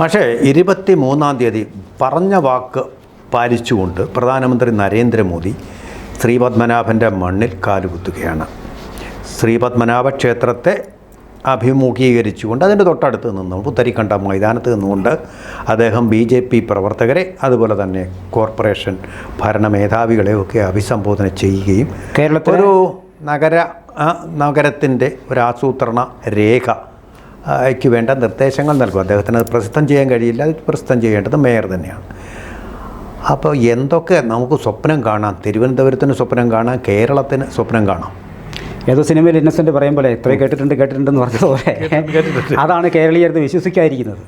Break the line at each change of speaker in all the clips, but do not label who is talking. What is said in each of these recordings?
പക്ഷേ ഇരുപത്തി മൂന്നാം തീയതി പറഞ്ഞ വാക്ക് പാലിച്ചുകൊണ്ട് പ്രധാനമന്ത്രി നരേന്ദ്രമോദി ശ്രീപത്മനാഭന്റെ മണ്ണിൽ കാലുകുത്തുകയാണ്. ശ്രീപത്മനാഭ ക്ഷേത്രത്തെ അഭിമുഖീകരിച്ചുകൊണ്ട് അതിന്റെ തൊട്ടടുത്ത് നിന്ന് പുത്തരിക്കണ്ട മൈതാനത്ത് നിന്നുകൊണ്ട് അദ്ദേഹം ബി ജെ പി പ്രവർത്തകരെ അതുപോലെ തന്നെ കോർപ്പറേഷൻ ഭരണ മേധാവികളെയൊക്കെ അഭിസംബോധന ചെയ്യുകയും
കേരളത്തിലെ
ഒരു നഗര നഗരത്തിന്റെ ഒരു ആസൂത്രണ രേഖ ആ, യ്ക്ക് വേണ്ട നിർദ്ദേശങ്ങൾ നൽകും. അദ്ദേഹത്തിന് അത് പ്രസിദ്ധം ചെയ്യാൻ കഴിയില്ല. അത് പ്രസിദ്ധം ചെയ്യേണ്ടത് മേയർ തന്നെയാണ്. അപ്പോൾ എന്തൊക്കെ നമുക്ക് സ്വപ്നം കാണാം? തിരുവനന്തപുരത്തിന് സ്വപ്നം കാണാം കേരളത്തിന് സ്വപ്നം കാണാം?
ഏതോ സിനിമയിൽ ഇന്നസെന്റ് പറയും പോലെ ഇത്രയും കേട്ടിട്ടുണ്ട് കേട്ടിട്ടുണ്ടെന്ന് പറഞ്ഞതുപോലെ. അതാണ് കേരളീയർ വിശ്വസിക്കാതിരിക്കുന്നത്?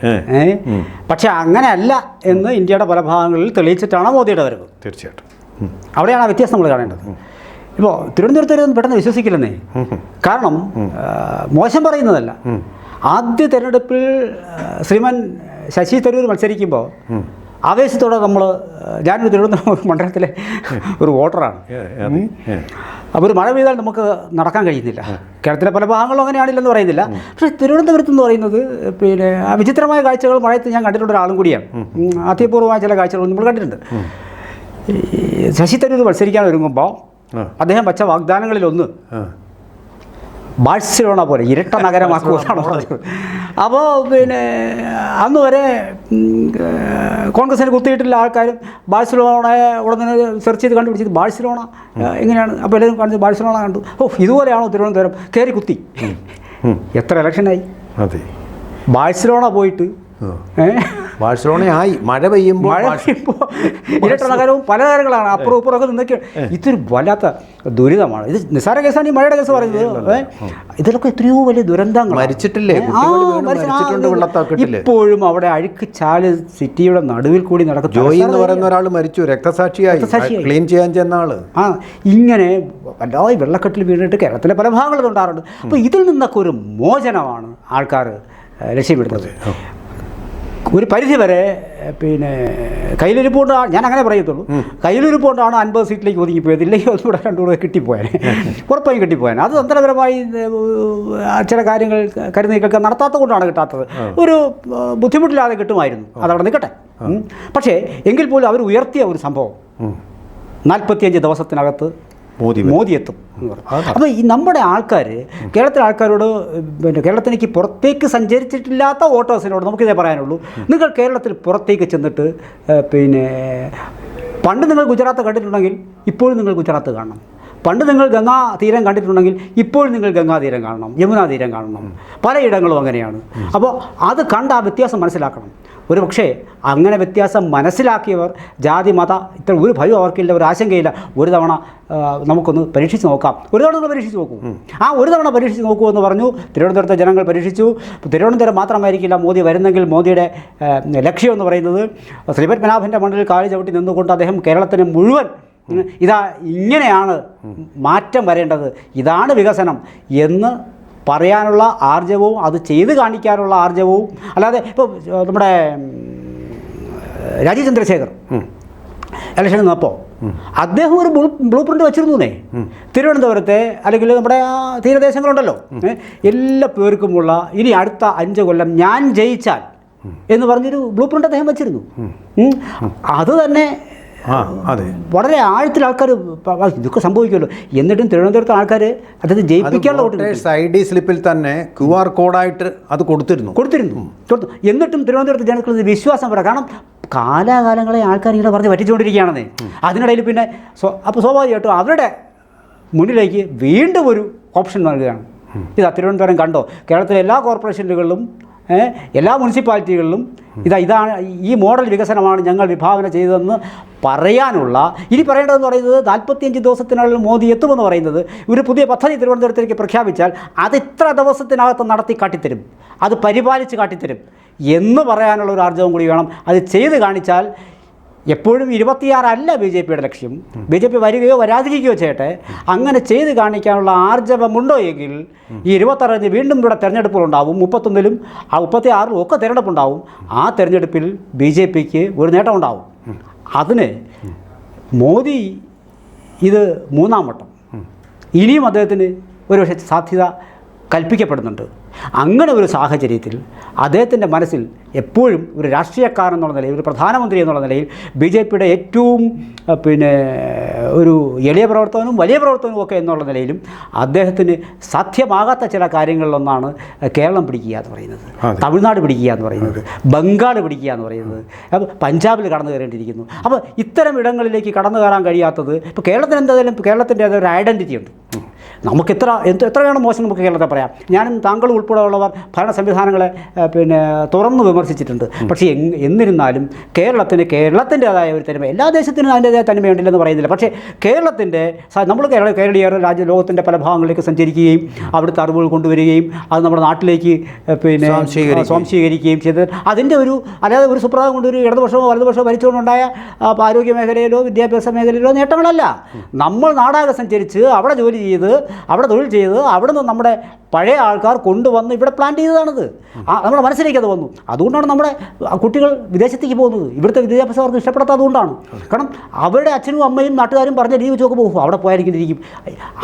പക്ഷെ അങ്ങനെയല്ല എന്ന് ഇന്ത്യയുടെ പല ഭാഗങ്ങളിൽ തെളിയിച്ചിട്ടാണ് മോദിയുടെ വരവ്.
തീർച്ചയായിട്ടും.
അവിടെയാണ് ആ വ്യത്യാസം നമ്മൾ കാണേണ്ടത്. ഇപ്പോൾ തിരുവനന്തപുരത്ത് പെട്ടെന്ന് വിശ്വസിക്കില്ലെന്നേ. കാരണം മോശം പറയുന്നതല്ല. ആദ്യ തിരഞ്ഞെടുപ്പിൽ ശ്രീമാൻ ശശി തരൂർ മത്സരിക്കുമ്പോൾ ആവേശത്തോടെ നമ്മൾ ഞാനൊരു തിരുവനന്തപുരം മണ്ഡലത്തിലെ ഒരു വോട്ടറാണ്. അപ്പോൾ ഒരു മഴ പെയ്താൽ നമുക്ക് നടക്കാൻ കഴിയുന്നില്ല. കേരളത്തിലെ പല ഭാഗങ്ങളും അങ്ങനെയാണില്ലെന്ന് പറയുന്നില്ല. പക്ഷേ തിരുവനന്തപുരത്ത് എന്ന് പറയുന്നത് പിന്നെ വിചിത്രമായ കാഴ്ചകൾ മഴയത്ത് ഞാൻ കണ്ടിട്ടുള്ള ഒരാളും കൂടിയാണ്. അത്യപൂർവമായ ചില കാഴ്ചകൾ നമ്മൾ കണ്ടിട്ടുണ്ട്. ശശി തരൂർ മത്സരിക്കാൻ ഒരുങ്ങുമ്പോൾ. അദ്ദേഹം വച്ച വാഗ്ദാനങ്ങളിലൊന്ന്. ബാഴ്സലോണ പോലെ ഇരട്ട നഗരമാക്കുമെന്നാണ് പറഞ്ഞത് അപ്പോൾ പിന്നെ അന്ന് വരെ കോൺഗ്രസിന് കുത്തിയിട്ടില്ല ആൾക്കാരും ബാഴ്സലോണയെ ഉടനെ സെർച്ച് ചെയ്ത് കണ്ടുപിടിച്ചത് ബാഴ്സലോണ എങ്ങനെയാണ്? അപ്പോൾ എല്ലാവരും കാണിച്ചത് ബാഴ്സലോണ കണ്ടു. ഓ ഇതുപോലെയാണോ തിരുവനന്തപുരം? കയറി കുത്തി. എത്ര ഇലക്ഷനായി
അതെ.
ബാഴ്സലോണ പോയിട്ട്
ആ.
ഏഹ്
ബാഴ്സലോണയായി. മഴ പെയ്യുമ്പോൾ
മഴ പെയ്യുമ്പോൾ പല നഗരങ്ങളാണ് അപ്പുറം ഇപ്പുറമൊക്കെ നിന്നൊക്കെ ഇതൊരു വല്ലാത്ത ദുരിതമാണ്. ഇത് നിസ്സാര കേസാണ് ഈ മഴയുടെ കേസ് പറയുന്നത്. ഇതിലൊക്കെ എത്രയോ വലിയ ദുരന്തങ്ങൾ
മരിച്ചിട്ടില്ലേ?
ഇപ്പോഴും അവിടെ അഴുക്ക് ചാൽ സിറ്റിയുടെ നടുവിൽ കൂടി നടക്കും
ജോയി എന്ന് പറയുന്ന ഒരാൾ മരിച്ചു. രക്തസാക്ഷിയായി.
രക്തസാക്ഷിയായി.
ക്ലീൻ ചെയ്യാൻ ചെന്ന ആൾ.
ആ ഇങ്ങനെ വല്ലാതെ വെള്ളക്കെട്ടിൽ വീണിട്ട് കേരളത്തിലെ പല ഭാഗങ്ങളിലും ഉണ്ടാറുണ്ട്. അപ്പോൾ ഇതിൽ നിന്നൊക്കെ ഒരു മോചനമാണ് ആൾക്കാർ ലക്ഷ്യമിടുന്നത് ഒരു പരിധി വരെ പിന്നെ പിന്നെ കയ്യിലിരിപ്പുകൊണ്ട് ഞാൻ അങ്ങനെ പറയത്തുള്ളൂ. പോണ്ടാണ് അൻപത് സീറ്റിലേക്ക് ഒതുങ്ങിപ്പോയത്. ഇല്ലെങ്കിൽ ഒന്നുകൂടെ രണ്ടുകൂടെ കിട്ടിപ്പോയാൻ ഉറപ്പായും കിട്ടിപ്പോയാൻ അത് തന്ത്രപരമായി ചില കാര്യങ്ങൾ കരുനീക്കൊക്കെ നടത്താത്തത് കൊണ്ടാണ് കിട്ടാത്തത്. ഒരു ബുദ്ധിമുട്ടില്ലാതെ കിട്ടുമായിരുന്നു. അതവിടെ നിൽക്കട്ടെ പക്ഷേ എങ്കിൽ പോലും അവർ ഉയർത്തിയ ഒരു സംഭവം. നാൽപ്പത്തിയഞ്ച് ദിവസത്തിനകത്ത്
മോദി
എത്തും എന്ന് പറഞ്ഞു. അപ്പോൾ ഈ നമ്മുടെ ആൾക്കാർ കേരളത്തിലെ ആൾക്കാരോട് പിന്നെ കേരളത്തിലേക്ക് പുറത്തേക്ക് സഞ്ചരിച്ചിട്ടില്ലാത്ത വോട്ടേഴ്സിനോട് നമുക്കിതേ പറയാനുള്ളൂ. നിങ്ങൾ കേരളത്തിൽ പുറത്തേക്ക് ചെന്നിട്ട് പിന്നെ പണ്ട് നിങ്ങൾ ഗുജറാത്ത് കണ്ടിട്ടുണ്ടെങ്കിൽ ഇപ്പോഴും നിങ്ങൾ ഗുജറാത്ത് കാണണം. പണ്ട് നിങ്ങൾ ഗംഗാ തീരം കണ്ടിട്ടുണ്ടെങ്കിൽ ഇപ്പോൾ നിങ്ങൾ ഗംഗാ തീരം കാണണം യമുനാ തീരം കാണണം. പലയിടങ്ങളും അങ്ങനെയാണ്. അപ്പോൾ അത് കണ്ട് ആ വ്യത്യാസം മനസ്സിലാക്കണം. ഒരു പക്ഷേ അങ്ങനെ വ്യത്യാസം മനസ്സിലാക്കിയവർ ജാതി മത ഇത്ര ഒരു ഭയം അവർക്കില്ല ഒരു ആശങ്കയില്ല. ഒരു തവണ നമുക്കൊന്ന് പരീക്ഷിച്ച് നോക്കാം. ഒരു തവണ പരീക്ഷിച്ച് നോക്കൂ. ആ ഒരു തവണ പരീക്ഷിച്ച് നോക്കൂ എന്ന് പറഞ്ഞു തിരുവനന്തപുരത്തെ ജനങ്ങൾ പരീക്ഷിച്ചു. തിരുവനന്തപുരം മാത്രമായിരിക്കില്ല മോദി വരുന്നെങ്കിൽ മോദിയുടെ ലക്ഷ്യമെന്ന് ലക്ഷ്യം എന്ന് പറയുന്നത് ശ്രീപത്മനാഭന്റെ മണ്ണിൽ കാലി ചവിട്ടി നിന്നുകൊണ്ട് അദ്ദേഹം കേരളത്തിന് മുഴുവൻ ഇതാ ഇങ്ങനെയാണ് മാറ്റം വരേണ്ടത്. ഇതാണ് വികസനം. എന്ന് പറയാനുള്ള ആർജവവും അത് ചെയ്ത് കാണിക്കാനുള്ള ആർജവവും അല്ലാതെ ഇപ്പോൾ നമ്മുടെ രാജീവ് ചന്ദ്രശേഖർ ഇലക്ഷൻ നിന്നപ്പോൾ അദ്ദേഹം ഒരു ബ്ലൂ പ്രിന്റ് വെച്ചിരുന്നേ തിരുവനന്തപുരത്തെ അല്ലെങ്കിൽ നമ്മുടെ ആ തീരദേശങ്ങളുണ്ടല്ലോ. എല്ലാ പേർക്കുമുള്ള ഇനി അടുത്ത അഞ്ച് കൊല്ലം ഞാൻ ജയിച്ചാൽ എന്ന് പറഞ്ഞൊരു ബ്ലൂ പ്രിന്റ് അദ്ദേഹം വെച്ചിരുന്നു. അത് തന്നെ വളരെ ആഴത്തിൽ ആൾക്കാർ ഇതൊക്കെ സംഭവിക്കുമല്ലോ. എന്നിട്ടും തിരുവനന്തപുരത്ത് ആൾക്കാർ അദ്ദേഹത്തെ ജയിപ്പിക്കാനുള്ള വോട്ട്.
ഐ ഡി സ്ലിപ്പിൽ തന്നെ ക്യു ആർ കോഡായിട്ട് അത് കൊടുത്തിരുന്നു.
കൊടുത്തിരുന്നു. കൊടുത്തു. എന്നിട്ടും തിരുവനന്തപുരത്ത് ജനങ്ങൾക്ക് വിശ്വാസം വരാം. കാരണം കാലാകാലങ്ങളെ ആൾക്കാർ ഇങ്ങനെ പറഞ്ഞ് പറ്റിച്ചുകൊണ്ടിരിക്കുകയാണെന്നേ. അതിനിടയിൽ പിന്നെ സ്വ- അപ്പോൾ സ്വാഭാവികമായിട്ടും അവരുടെ മുന്നിലേക്ക് വീണ്ടും ഒരു ഓപ്ഷൻ നൽകുകയാണ്. ഇത് തിരുവനന്തപുരം കണ്ടോ? കേരളത്തിലെ എല്ലാ കോർപ്പറേഷനുകളിലും എല്ലാ മുനിസിപ്പാലിറ്റികളിലും ഇതാ ഇതാണ് ഈ മോഡൽ വികസനമാണ് ഞങ്ങൾ വിഭാവന ചെയ്തതെന്ന് പറയാനുള്ള ഇനി പറയേണ്ടതെന്ന് പറയുന്നത് നാൽപ്പത്തിയഞ്ച് ദിവസത്തിനുള്ളിൽ മോദി എത്തുമെന്ന് പറയുന്നത് ഒരു പുതിയ പദ്ധതി തിരുവനന്തപുരത്തേക്ക് പ്രഖ്യാപിച്ചാൽ അത് ഇത്ര ദിവസത്തിനകത്ത് നടത്തി കാട്ടിത്തരും അത് പരിപാലിച്ച് കാട്ടിത്തരും എന്ന് പറയാനുള്ള ഒരു ആർജവം കൂടി വേണം. അത് ചെയ്ത് കാണിച്ചാൽ എപ്പോഴും ഇരുപത്തിയാറല്ല ബി ജെ പിയുടെ ലക്ഷ്യം. ബി ജെ പി വരികയോ വരാതിരിക്കുകയോ ചെയ്യട്ടെ. അങ്ങനെ ചെയ്ത് കാണിക്കാനുള്ള ആർജവമുണ്ടോ എങ്കിൽ ഈ ഇരുപത്താറിന് വീണ്ടും ഇവിടെ തെരഞ്ഞെടുപ്പുകളുണ്ടാവും. മുപ്പത്തൊന്നിലും ആ മുപ്പത്തി ആറിലും ഒക്കെ തെരഞ്ഞെടുപ്പുണ്ടാവും. ആ തിരഞ്ഞെടുപ്പിൽ ബി ജെ പിക്ക് ഒരു നേട്ടമുണ്ടാവും. അതിന് മോദി ഇത് മൂന്നാം വട്ടം. ഇനിയും അദ്ദേഹത്തിന് ഒരുപക്ഷെ സാധ്യത കൽപ്പിക്കപ്പെടുന്നുണ്ട്. അങ്ങനെ ഒരു സാഹചര്യത്തിൽ അദ്ദേഹത്തിന്റെ മനസ്സിൽ എപ്പോഴും ഒരു രാഷ്ട്രീയക്കാരൻ എന്നുള്ള നിലയിൽ ഒരു പ്രധാനമന്ത്രി എന്നുള്ള നിലയിൽ ബി ജെ പിയുടെ ഏറ്റവും പിന്നെ ഒരു എളിയ പ്രവർത്തനവും വലിയ പ്രവർത്തനവും ഒക്കെ എന്നുള്ള നിലയിലും അദ്ദേഹത്തിന് സാധ്യമാകാത്ത ചില കാര്യങ്ങളിലൊന്നാണ് കേരളം പിടിക്കുക എന്ന് പറയുന്നത്. തമിഴ്നാട് പിടിക്കുക എന്ന് പറയുന്നത്. ബംഗാൾ പിടിക്കുക എന്ന് പറയുന്നത്. അപ്പോൾ പഞ്ചാബിൽ കടന്നു കയറേണ്ടിയിരിക്കുന്നു. അപ്പോൾ ഇത്തരം ഇടങ്ങളിലേക്ക് കടന്നു കയറാൻ കഴിയാത്തത് ഇപ്പോൾ കേരളത്തിന് എന്തായാലും കേരളത്തിന്റെ ഒരു ഐഡന്റിറ്റി ഉണ്ട്. നമുക്ക് എത്ര എന്ത് എത്ര വേണം മോശം നമുക്ക് കേരളത്തെ പറയാം. ഞാനും താങ്കൾ ഉൾപ്പെടെയുള്ളവർ ഭരണ സംവിധാനങ്ങളെ പിന്നെ തുറന്ന് വിമർശിച്ചിട്ടുണ്ട്. പക്ഷേ എന്നിരുന്നാലും കേരളത്തിന് കേരളത്തിന്റെതായ ഒരു തനിമ എല്ലാ ദേശത്തിനും അതിന്റെതായ തനിമയുണ്ടെന്ന് പറയുന്നില്ല. പക്ഷേ കേരളത്തിന്റെ നമ്മൾ കേരള കേരളീയർ രാജ്യ ലോകത്തിന്റെ പല ഭാഗങ്ങളിലേക്ക് സഞ്ചരിക്കുകയും അവിടുത്തെ അറിവുകൾ കൊണ്ടുവരികയും അത് നമ്മുടെ നാട്ടിലേക്ക് പിന്നെ
സ്വാംശീകരിക്കുകയും.
ചെയ്ത് അതിന്റെ ഒരു അല്ലാതെ ഒരു സുപ്രഭാതം കൊണ്ട് ഒരു ഇടതുപക്ഷമോ വലതുപക്ഷമോ ഭരിച്ചുകൊണ്ടുണ്ടായ ആരോഗ്യ മേഖലയിലോ വിദ്യാഭ്യാസ മേഖലയിലോ നേട്ടങ്ങളല്ല. നമ്മൾ നാടാകെ സഞ്ചരിച്ച് അവിടെ ജോലി ചെയ്ത് അവിടെ തൊഴിൽ ചെയ്തത് അവിടെ നിന്ന് നമ്മുടെ പഴയ ആൾക്കാർ കൊണ്ടുവന്ന് ഇവിടെ പ്ലാൻ ചെയ്തതാണത്. നമ്മുടെ മനസ്സിലേക്ക് അത് വന്നു. അതുകൊണ്ടാണ് നമ്മുടെ കുട്ടികൾ വിദേശത്തേക്ക് പോകുന്നത്. ഇവിടുത്തെ വിദ്യാഭ്യാസം അവർക്ക് ഇഷ്ടപ്പെടാത്തതുകൊണ്ടാണ് കാരണം അവരുടെ അച്ഛനും അമ്മയും നാട്ടുകാരും പറഞ്ഞ രീതി വെച്ചൊക്കെ പോകും അവിടെ പോയായിരിക്കും ഇരിക്കും.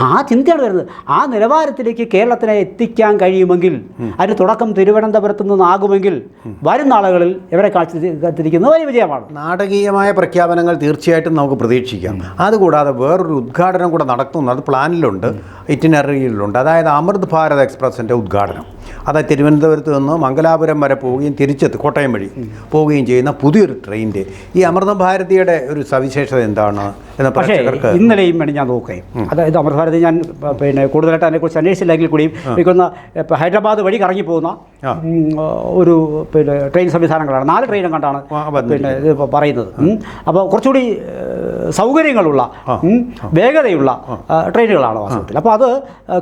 ആ ചിന്തയാണ് വരുന്നത്. ആ നിലവാരത്തിലേക്ക് കേരളത്തിനെ എത്തിക്കാൻ കഴിയുമെങ്കിൽ അതിന് തുടക്കം തിരുവനന്തപുരത്ത് നിന്നാകുമെങ്കിൽ വരും നാളുകളിൽ ഇവരെ കാഴ്ചത്തിരിക്കുന്നത് വലിയ വിജയമാണ്.
നാടകീയമായ പ്രഖ്യാപനങ്ങൾ തീർച്ചയായിട്ടും നമുക്ക് പ്രതീക്ഷിക്കാം. അതുകൂടാതെ വേറൊരു ഉദ്ഘാടനം കൂടെ നടത്തുന്നു അത് പ്ലാനിലുണ്ട് ഇറ്റിനറിയിലുണ്ട് അതായത് അമൃത് ഭാരത് എക്സ്പ്രസിന്റെ ഉദ്ഘാടനം. അതായത് തിരുവനന്തപുരത്ത് നിന്ന് മംഗലാപുരം വരെ പോവുകയും തിരിച്ചെത്തി കോട്ടയം വഴി പോവുകയും ചെയ്യുന്ന പുതിയൊരു ട്രെയിനിന്റെ ഈ അമൃത ഭാരതിയുടെ ഒരു സവിശേഷത എന്താണ് എന്ന
പക്ഷേ
പ്രേക്ഷകർക്ക്
ഇന്നലെയും വേണ്ടി ഞാൻ നോക്കുകയും. അതായത് അമൃത ഭാരതി ഞാൻ പിന്നെ കൂടുതലായിട്ട് അതിനെക്കുറിച്ച് അന്വേഷിച്ചില്ലെങ്കിൽ കൂടിയും എനിക്കൊന്ന് ഹൈദരാബാദ് വഴി കറങ്ങി പോകുന്ന ഒരു പിന്നെ ട്രെയിൻ സംവിധാനങ്ങളാണ്. നാല് ട്രെയിനും കണ്ടാണ് പിന്നെ ഇത് പറയുന്നത്. അപ്പോൾ കുറച്ചുകൂടി സൗകര്യങ്ങളുള്ള വേഗതയുള്ള ട്രെയിനുകളാണ് വാസ്തവത്തിൽ. അപ്പോൾ അത്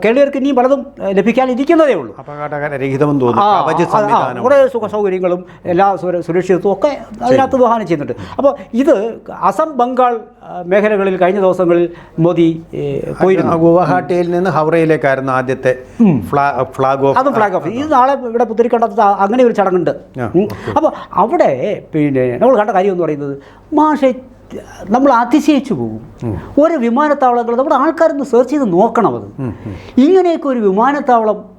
കേരളീയർക്ക് ഇനിയും പലതും ലഭിക്കാനിരിക്കുന്നതേ ഉള്ളൂ.
അപകടകരഹിതമെന്ന് തോന്നുന്നു.
കുറേ സുഖ സൗകര്യങ്ങളും എല്ലാ സുര- സുരക്ഷിതത്വവും ഒക്കെ അതിനകത്ത് വിവാഹനം ചെയ്യുന്നുണ്ട്. അപ്പോൾ ഇത് അസം ബംഗാൾ മേഖലകളിൽ കഴിഞ്ഞ ദിവസങ്ങളിൽ മോദി പോയിരുന്നു.
ഗുവാഹട്ടിയിൽ നിന്ന് ഹൗറയിലേക്കായിരുന്നു ആദ്യത്തെ ഫ്ലാ ഫ്ലാഗ് ഓഫ്
അതും ഫ്ലാഗ് ഓഫ് ഇത് നാളെ ഇവിടെ പുത്തിരിക്കണ്ടത്ത് അങ്ങനെ ഒരു ചടങ്ങുണ്ട്. അപ്പോൾ അവിടെ പിന്നെ നമ്മൾ കണ്ട കാര്യം എന്ന് പറയുന്നത് മാഷെ നമ്മൾ അതിശയിച്ചു പോകും. ഓരോ വിമാനത്താവളങ്ങൾ നമ്മുടെ ആൾക്കാരൊന്ന് സെർച്ച് ചെയ്ത് നോക്കണം അത്. ഇങ്ങനെയൊക്കെ ഒരു വിമാനത്താവളം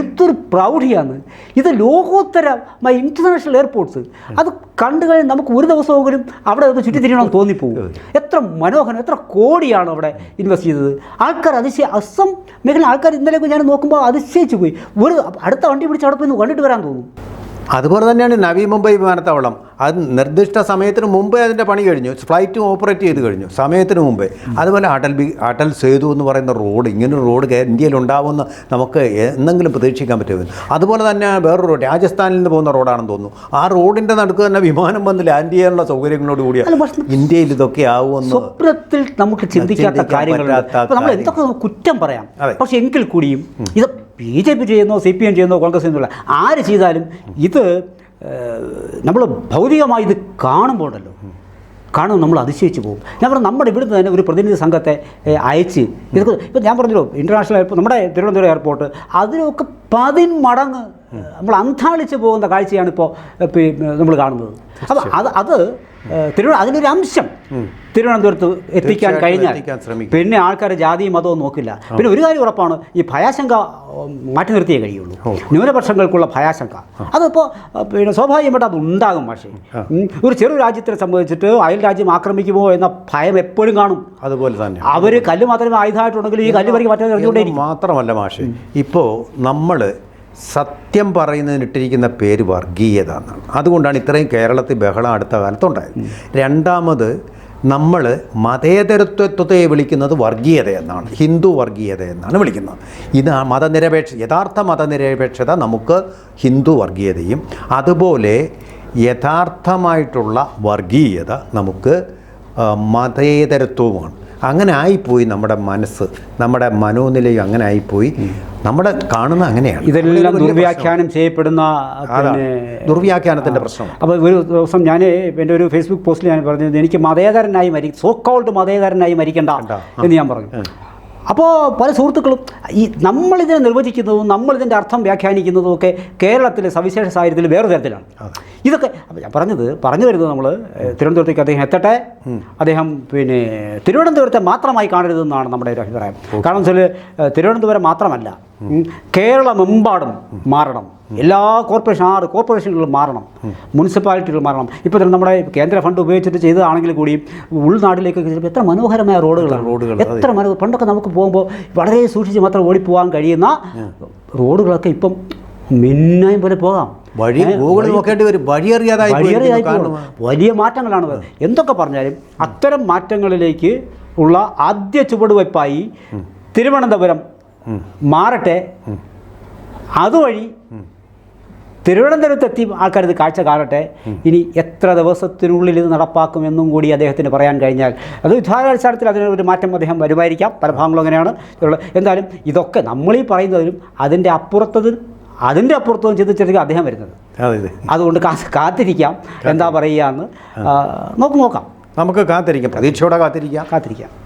എന്തൊരു പ്രൗഢിയാണ്. ഇത് ലോകോത്തര ഇന്റർനാഷണൽ എയർപോർട്ട്സ് അത് കണ്ടു കഴിഞ്ഞാൽ നമുക്ക് ഒരു ദിവസമെങ്കിലും അവിടെ ഒന്ന് ചുറ്റിത്തിരിയണമെന്ന് തോന്നിപ്പോകും എത്ര മനോഹരം എത്ര കോടിയാണ് അവിടെ ഇൻവെസ്റ്റ് ചെയ്തത്. ആൾക്കാർ അതിശയ അസം മേഖല ആൾക്കാർ ഇന്നലെ ഞാൻ നോക്കുമ്പോൾ അതിശയിച്ചു പോയി ഒരു അടുത്ത വണ്ടി പിടിച്ച് അവിടെ പോയി കണ്ടിട്ട് വരാൻ തോന്നും.
അതുപോലെ തന്നെയാണ് നവി മുംബൈ വിമാനത്താവളം. അത് നിർദ്ദിഷ്ട സമയത്തിന് മുമ്പേ അതിന്റെ പണി കഴിഞ്ഞു. ഫ്ലൈറ്റും ഓപ്പറേറ്റ് ചെയ്ത് കഴിഞ്ഞു. സമയത്തിന് മുമ്പേ. അതുപോലെ അടൽ ബി അടൽ സേതു എന്ന് പറയുന്ന റോഡ് ഇങ്ങനൊരു റോഡ് ഇന്ത്യയിൽ ഉണ്ടാവുമെന്ന് നമുക്ക് എന്തെങ്കിലും പ്രതീക്ഷിക്കാൻ പറ്റുമോ അതുപോലെ തന്നെ വേറൊരു റോഡ് രാജസ്ഥാനിൽ നിന്ന് പോകുന്ന റോഡാണെന്ന് തോന്നുന്നു. ആ റോഡിന്റെ നടുക്ക് തന്നെ വിമാനം വന്ന് ലാൻഡ് ചെയ്യാനുള്ള സൗകര്യങ്ങളോട്
കൂടിയ
കൂടിയാണ് ഇന്ത്യയിൽ ഇതൊക്കെ ആവുമെന്ന്
സ്വപ്നത്തിൽ നമുക്ക് ചിന്തിക്കാത്ത കാര്യങ്ങളുണ്ട്. നമ്മൾ എന്തൊക്കെ കുറ്റം പറയാം. പക്ഷെ എങ്കിൽ കൂടിയും ഇത് ബി ജെ പി ചെയ്യുന്നോ സി പി എം ചെയ്യുന്നോ കോൺഗ്രസ് ചെയ്യുന്നോ ആര് ചെയ്താലും ഇത് നമ്മൾ ഭൗതികമായി ഇത് കാണുമ്പോഴല്ലോ. കാണുമ്പോൾ നമ്മൾ അതിശയിച്ചു പോകും. ഞാൻ പറഞ്ഞു നമ്മുടെ ഇവിടുന്ന് തന്നെ ഒരു പ്രതിനിധി സംഘത്തെ അയച്ച് ഇതൊക്കെ ഇപ്പം ഞാൻ പറഞ്ഞല്ലോ ഇന്റർനാഷണൽ എയർപോർട്ട് നമ്മുടെ തിരുവനന്തപുരം എയർപോർട്ട് അതിനൊക്കെ പതിന്മടങ്ങ് നമ്മൾ അന്താളിച്ച് പോകുന്ന കാഴ്ചയാണ് ഇപ്പോൾ നമ്മൾ കാണുന്നത്. അപ്പോൾ അത് അത് തിരുവനന്തപുരം അതിനൊരു അംശം. തിരുവനന്തപുരത്ത് എത്തിക്കാൻ കഴിഞ്ഞാൽ. പിന്നെ ആൾക്കാർ ജാതിയും മതവും നോക്കില്ല. പിന്നെ ഒരു കാര്യം ഉറപ്പാണ് ഈ ഭയാശങ്ക മാറ്റി നിർത്തിയേ കഴിയുള്ളൂ. ന്യൂനപക്ഷങ്ങൾക്കുള്ള ഭയാശങ്ക. അതിപ്പോൾ പിന്നെ സ്വാഭാവികമായിട്ട് അത് ഉണ്ടാകും പക്ഷേ. ഒരു ചെറു രാജ്യത്തിനെ സംബന്ധിച്ചിട്ട് അയൽ രാജ്യം ആക്രമിക്കുമോ എന്ന ഭയം എപ്പോഴും കാണും.
അതുപോലെ തന്നെ.
അവർ കല്ല് മാത്രമേ ആയുധമായിട്ടുണ്ടെങ്കിൽ ഈ കല്ല് വരയ്ക്ക് മറ്റേ
മാത്രമല്ല മാഷെ ഇപ്പോൾ നമ്മൾ സത്യം പറയുന്നതിനിട്ടിരിക്കുന്ന പേര് വർഗീയത എന്നാണ് അതുകൊണ്ടാണ് ഇത്രയും കേരളത്തിൽ ബഹളം അടുത്ത കാലത്തുണ്ടായത്. രണ്ടാമത് നമ്മൾ മതേതരത്വത്തെ വിളിക്കുന്നത് വർഗീയത എന്നാണ് ഹിന്ദു വർഗീയത എന്നാണ് വിളിക്കുന്നത്. ഇത് മതനിരപേക്ഷ യഥാർത്ഥ മതനിരപേക്ഷത നമുക്ക് ഹിന്ദു വർഗീയതയും അതുപോലെ യഥാർത്ഥമായിട്ടുള്ള വർഗീയത നമുക്ക് മതേതരത്വവുമാണ്. അങ്ങനെ ആയിപ്പോയി നമ്മുടെ മനസ്സ് നമ്മുടെ മനോനിലയും അങ്ങനെ ആയിപ്പോയി നമ്മുടെ കാണുന്ന അങ്ങനെയാണ്.
ഇതെല്ലാം ദുർവ്യാഖ്യാനം ചെയ്യപ്പെടുന്ന
ദുർവ്യാഖ്യാനത്തിന്റെ പ്രശ്നം.
അപ്പോൾ ഒരു ദിവസം ഞാൻ എന്റെ ഒരു ഫേസ്ബുക്ക് പോസ്റ്റിൽ ഞാൻ പറഞ്ഞത് എനിക്ക് മതേതരനായി മരി സോ കോൾഡ് മതേതരനായി മരിക്കണ്ട എന്ന് ഞാൻ പറഞ്ഞു. അപ്പോൾ പല സുഹൃത്തുക്കളും ഈ നമ്മളിതിനെ നിർവചിക്കുന്നതും നമ്മളിതിന്റെ അർത്ഥം വ്യാഖ്യാനിക്കുന്നതും ഒക്കെ കേരളത്തിലെ സവിശേഷ സാഹചര്യത്തിൽ വേറെ തരത്തിലാണ്. ഇതൊക്കെ ഞാൻ പറഞ്ഞത് പറഞ്ഞു വരുന്നത് നമ്മൾ തിരുവനന്തപുരത്തേക്ക് അദ്ദേഹം എത്തട്ടെ. അദ്ദേഹം പിന്നെ തിരുവനന്തപുരത്തെ മാത്രമായി കാണരുതെന്നാണ് നമ്മുടെ ഒരു അഭിപ്രായം. കാരണം വെച്ചാൽ തിരുവനന്തപുരം മാത്രമല്ല. കേരളമെമ്പാടും മാറണം. എല്ലാ കോർപ്പറേഷൻ ആറ് കോർപ്പറേഷനുകളും മാറണം. മുനിസിപ്പാലിറ്റികൾ മാറണം. ഇപ്പോൾ തന്നെ നമ്മുടെ കേന്ദ്ര ഫണ്ട് ഉപയോഗിച്ചിട്ട് ചെയ്തതാണെങ്കിൽ കൂടി ഉൾനാട്ടിലേക്കൊക്കെ ചിലപ്പോൾ എത്ര മനോഹരമായ റോഡുകളാണ്.
റോഡുകൾ,
എത്ര മനോ പണ്ടൊക്കെ നമുക്ക് പോകുമ്പോൾ വളരെ സൂക്ഷിച്ച് മാത്രം ഓടിപ്പോകാൻ കഴിയുന്ന റോഡുകളൊക്കെ ഇപ്പം മിന്നായും പോലെ പോകാം.
വഴി ഗൂഗിൾ നോക്കേണ്ടി വരും. വഴിയറിയാതായി
വഴിയേറിയായി വലിയ മാറ്റങ്ങളാണ്. എന്തൊക്കെ പറഞ്ഞാലും അത്തരം മാറ്റങ്ങളിലേക്ക് ഉള്ള ആദ്യ ചുവടുവയ്പായി തിരുവനന്തപുരം മാറട്ടെ. അതുവഴി തിരുവനന്തപുരത്തെത്തി ആൾക്കാർ ഇത് കാഴ്ച കാണട്ടെ. ഇനി എത്ര ദിവസത്തിനുള്ളിൽ ഇത് നടപ്പാക്കുമെന്നും കൂടി അദ്ദേഹത്തിന് പറയാൻ കഴിഞ്ഞാൽ. അത് യുദ്ധാടിസ്ഥാനത്തിൽ അതിന് ഒരു മാറ്റം അദ്ദേഹം വരുമായിരിക്കാം. പല ഭാഗങ്ങളും അങ്ങനെയാണ്. എന്തായാലും ഇതൊക്കെ നമ്മളീ പറയുന്നതിലും അതിന്റെ അപ്പുറത്തത് അതിന്റെ അപ്പുറത്തും ചിന്തിച്ചിരിക്കും അദ്ദേഹം വരുന്നത്.
അതെ അതെ.
അതുകൊണ്ട് കാത്തിരിക്കാം. എന്താ പറയുക എന്ന് നമുക്ക് നോക്കാം.
നമുക്ക് കാത്തിരിക്കാം. പ്രതീക്ഷയോടെ കാത്തിരിക്കാം.
കാത്തിരിക്കാം.